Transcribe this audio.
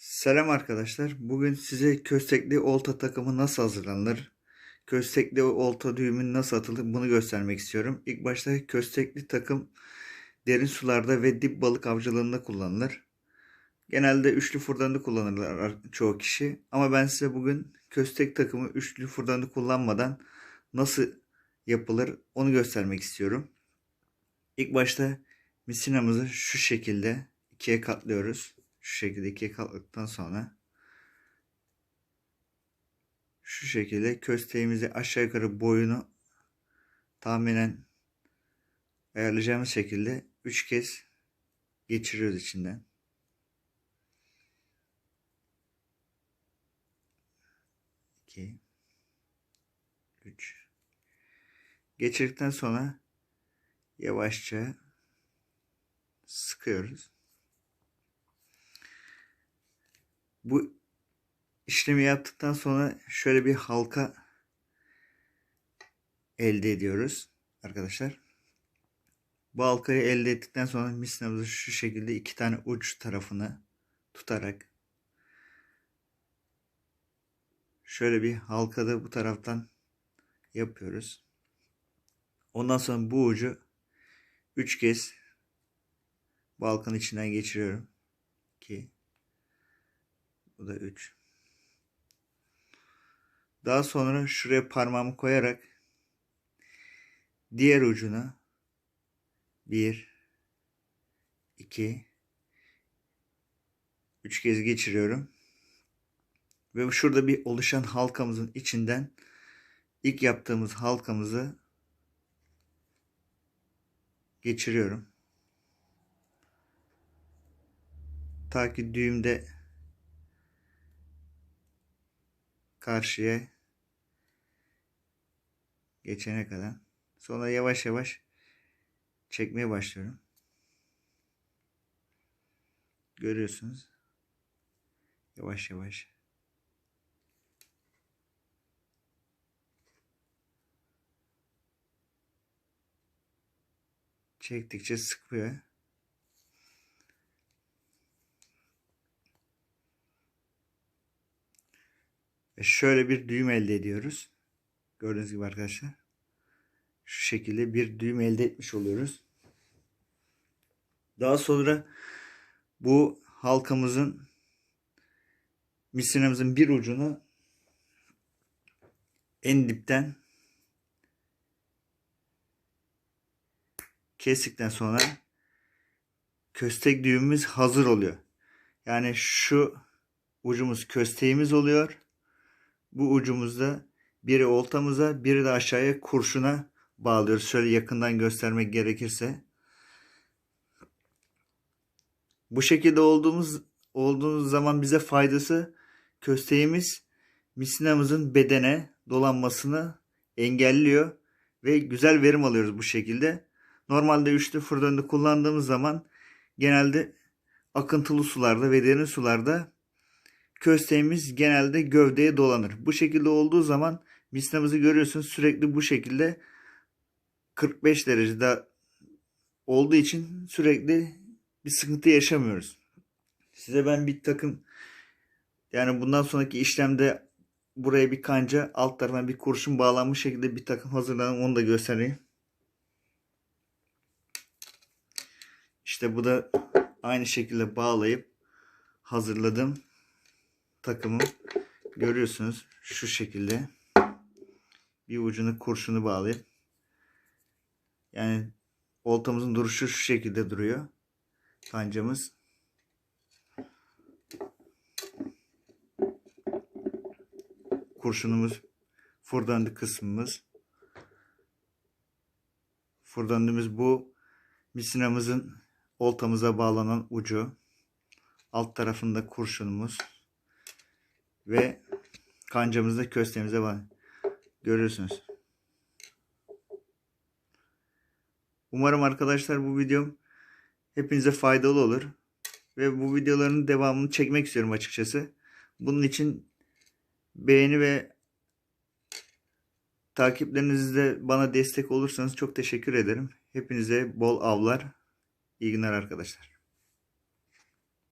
Selam arkadaşlar. Bugün size köstekli olta takımı nasıl hazırlanır? Köstekli olta düğümü nasıl atılır bunu göstermek istiyorum. İlk başta köstekli takım derin sularda ve dip balık avcılığında kullanılır. Genelde üçlü furdanı kullanırlar çoğu kişi. Ama ben size bugün köstek takımı üçlü furdanı kullanmadan nasıl yapılır onu göstermek istiyorum. İlk başta misinamızı şu şekilde ikiye katlıyoruz. Şu şekilde ikiye katladıktan sonra şu şekilde kösteğimizi aşağı yukarı boyunu tahminen ayarlayacağımız şekilde 3 kez geçiriyoruz içinden. İki, üç. Geçirdikten sonra yavaşça sıkıyoruz. Bu işlemi yaptıktan sonra şöyle bir halka elde ediyoruz arkadaşlar. Bu halkayı elde ettikten sonra misinamızı şu şekilde iki tane uç tarafını tutarak şöyle bir halkada bu taraftan yapıyoruz. Ondan sonra bu ucu üç kez bu içinden geçiriyorum. 2 bu da 3. Daha sonra şuraya parmağımı koyarak diğer ucuna 1 2 3 kez geçiriyorum. Ve şurada bir oluşan halkamızın içinden ilk yaptığımız halkamızı geçiriyorum. Ta ki düğümde karşıya geçene kadar. Sonra yavaş yavaş çekmeye başlıyorum. Görüyorsunuz. Yavaş yavaş. Çektikçe sıkıyor. Şöyle bir düğüm elde ediyoruz. Gördüğünüz gibi arkadaşlar. Şu şekilde bir düğüm elde etmiş oluyoruz. Daha sonra bu halkamızın misinamızın bir ucunu en dipten kestikten sonra köstek düğümümüz hazır oluyor. Yani şu ucumuz kösteğimiz oluyor. Bu ucumuzda biri oltamıza biri de aşağıya kurşuna bağlıyoruz. Şöyle yakından göstermek gerekirse. Bu şekilde olduğumuz olduğumuz zaman bize faydası kösteğimiz misinamızın bedene dolanmasını engelliyor ve güzel verim alıyoruz bu şekilde. Normalde üçlü fırdönde kullandığımız zaman genelde akıntılı sularda ve derin sularda kösteğimiz genelde gövdeye dolanır. Bu şekilde olduğu zaman misnamızı görüyorsunuz sürekli bu şekilde 45 derecede olduğu için sürekli bir sıkıntı yaşamıyoruz. Size ben bir takım yani bundan sonraki işlemde buraya bir kanca alt tarafına bir kurşun bağlanmış şekilde bir takım hazırladım onu da göstereyim. İşte bu da aynı şekilde bağlayıp hazırladım takımı görüyorsunuz. Şu şekilde bir ucunu kurşunu bağlayıp yani oltamızın duruşu şu şekilde duruyor. Kancamız. Kurşunumuz fırdandı kısmımız. Fırdandığımız bu misinamızın oltamıza bağlanan ucu. Alt tarafında kurşunumuz ve kancamızda köstemize var. Görüyorsunuz. Umarım arkadaşlar bu videom hepinize faydalı olur. Ve bu videoların devamını çekmek istiyorum açıkçası. Bunun için beğeni ve takiplerinizle bana destek olursanız çok teşekkür ederim. Hepinize bol avlar. İyi günler arkadaşlar.